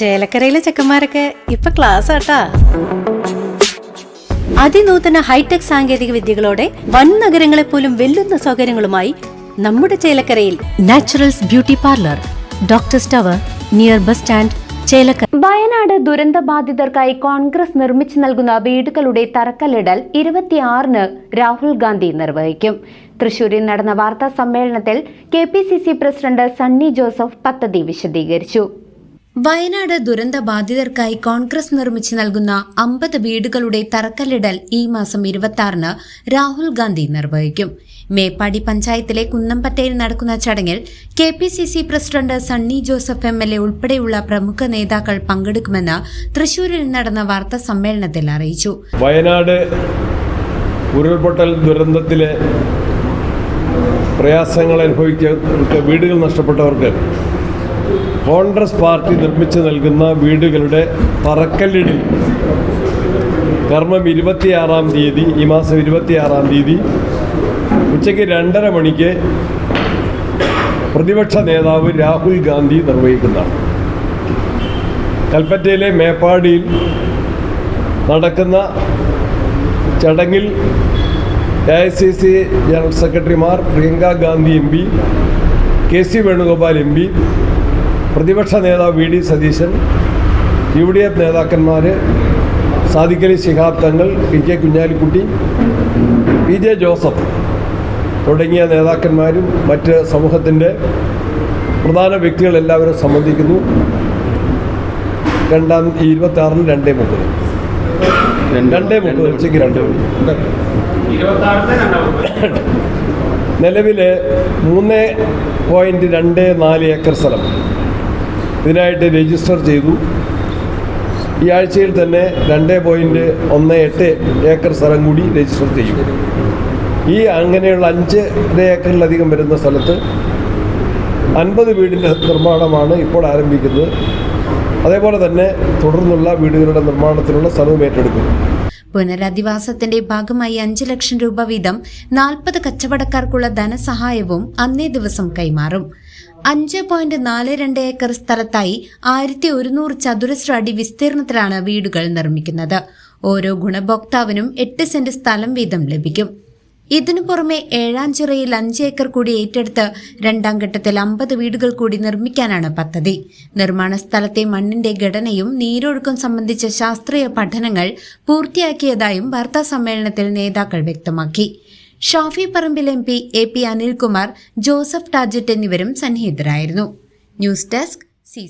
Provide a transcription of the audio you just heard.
ചേലക്കരയിലെ ചെക്കന്മാരൊക്കെ ഇപ്പൊ ക്ലാസ് ആട്ടാ. അതിനൂതന ഹൈടെക് സാങ്കേതിക വിദ്യകളോടെ വൻ നഗരങ്ങളെ പോലും വെല്ലുന്ന സൗകര്യങ്ങളുമായി നമ്മുടെ ചേലക്കരയിൽ Naturals beauty parlour doctor tower near bus stand Chelakkara. Wayanad ദുരന്ത ബാധിതർക്കായി കോൺഗ്രസ് നിർമ്മിച്ചു നൽകുന്ന വീടുകളുടെ തറക്കല്ലിടൽ ഇരുപത്തിയാറിന് രാഹുൽ ഗാന്ധി നിർവഹിക്കും. തൃശൂരിൽ നടന്ന വാർത്താ സമ്മേളനത്തിൽ കെ പ്രസിഡന്റ് സണ്ണി ജോസഫ് പദ്ധതി വിശദീകരിച്ചു. വയനാട് ദുരന്ത ബാധിതർക്കായി കോൺഗ്രസ് നിർമ്മിച്ചു നൽകുന്ന അമ്പത് വീടുകളുടെ തറക്കല്ലിടൽ ഈ മാസം ഇരുപത്തി രാഹുൽ ഗാന്ധി നിർവഹിക്കും. മേപ്പാടി പഞ്ചായത്തിലെ കുന്നംപറ്റയിൽ നടക്കുന്ന ചടങ്ങിൽ K P C C president Sunny Joseph M L A ഉൾപ്പെടെയുള്ള പ്രമുഖ നേതാക്കൾ പങ്കെടുക്കുമെന്ന് തൃശൂരിൽ നടന്ന വാർത്താ സമ്മേളനത്തിൽ അറിയിച്ചു. വയനാട് ഉരുൾപൊട്ടൽ ദുരന്തത്തിലെ പ്രയാസങ്ങൾ അനുഭവിച്ച വീടുകൾ നഷ്ടപ്പെട്ടവർക്ക് കോൺഗ്രസ് പാർട്ടി നിർമ്മിച്ചു നൽകുന്ന വീടുകളുടെ തറക്കല്ലിടിൽ കർമ്മം ഇരുപത്തിയാറാം തീയതി ഈ മാസം ഇരുപത്തിയാറാം തീയതി ഉച്ചയ്ക്ക് രണ്ടര മണിക്ക് പ്രതിപക്ഷ നേതാവ് രാഹുൽ ഗാന്ധി നിർവഹിക്കുന്നതാണ്. കൽപ്പറ്റയിലെ മേപ്പാടിയിൽ നടക്കുന്ന ചടങ്ങിൽ A I C C general സെക്രട്ടറിമാർ Priyanka Gandhi M P K C Venugopal M P പ്രതിപക്ഷ നേതാവ് V D Satheesan U D F നേതാക്കന്മാർ Sadiq Ali Shihab Thangal P K Kunhalikutty P J Joseph തുടങ്ങിയ നേതാക്കന്മാരും മറ്റ് സമൂഹത്തിന്റെ പ്രധാന വ്യക്തികൾ എല്ലാവരും സംബന്ധിക്കുന്നു. രണ്ടാം ഇരുപത്തി ആറിന് രണ്ടേ മുപ്പത്. രണ്ടേ മുപ്പത് ഉച്ചയ്ക്ക് രണ്ട് മുപ്പത്. നിലവിൽ മൂന്ന് പോയിന്റ് രണ്ട് നാല് ഏക്കർ സ്ഥലം. ഇതിനായിട്ട് രജിസ്റ്റർ ചെയ്തു. ഈ ആഴ്ചയിൽ തന്നെ രണ്ട് പോയിന്റ് ഒന്ന് എട്ട് ഏക്കർ സ്ഥലം കൂടി രജിസ്റ്റർ ചെയ്യും. ഈ അങ്ങനെയുള്ള അഞ്ച് ഏക്കറിലധികം വരുന്ന സ്ഥലത്ത് അൻപത് വീടിന്റെ നിർമ്മാണമാണ് ഇപ്പോൾ ആരംഭിക്കുന്നത്. അതേപോലെ തന്നെ തുടർന്നുള്ള വീടുകളുടെ നിർമ്മാണത്തിനുള്ള സ്ഥലവും ഏറ്റെടുക്കും. പുനരധിവാസത്തിന്റെ ഭാഗമായി അഞ്ച് ലക്ഷം രൂപ വീതം നാൽപ്പത് കച്ചവടക്കാർക്കുള്ള ധനസഹായവും അന്നേ ദിവസം കൈമാറും. അഞ്ച് പോയിന്റ് നാല് രണ്ട് ഏക്കർ സ്ഥലത്തായി ആയിരത്തി ഒരുന്നൂറ് ചതുരശ്ര അടി വിസ്തീർണത്തിലാണ് വീടുകൾ നിർമ്മിക്കുന്നത്. ഓരോ ഗുണഭോക്താവിനും എട്ട് സെന്റ് സ്ഥലം വീതം ലഭിക്കും. ഇതിനു പുറമെ ഏഴാഞ്ചിറയിൽ അഞ്ച് ഏക്കർ കൂടി ഏറ്റെടുത്ത് രണ്ടാം ഘട്ടത്തിൽ അമ്പത് വീടുകൾ കൂടി നിർമ്മിക്കാനാണ് പദ്ധതി. നിർമ്മാണ സ്ഥലത്തെ മണ്ണിന്റെ ഘടനയും നീരൊഴുക്കും സംബന്ധിച്ച ശാസ്ത്രീയ പഠനങ്ങൾ പൂർത്തിയാക്കിയതായും വാർത്താ സമ്മേളനത്തിൽ നേതാക്കൾ വ്യക്തമാക്കി. Shafi Parambil M P A P Anilkumar Joseph Tajet എന്നിവരും സന്നിഹിതരായിരുന്നു. News desk C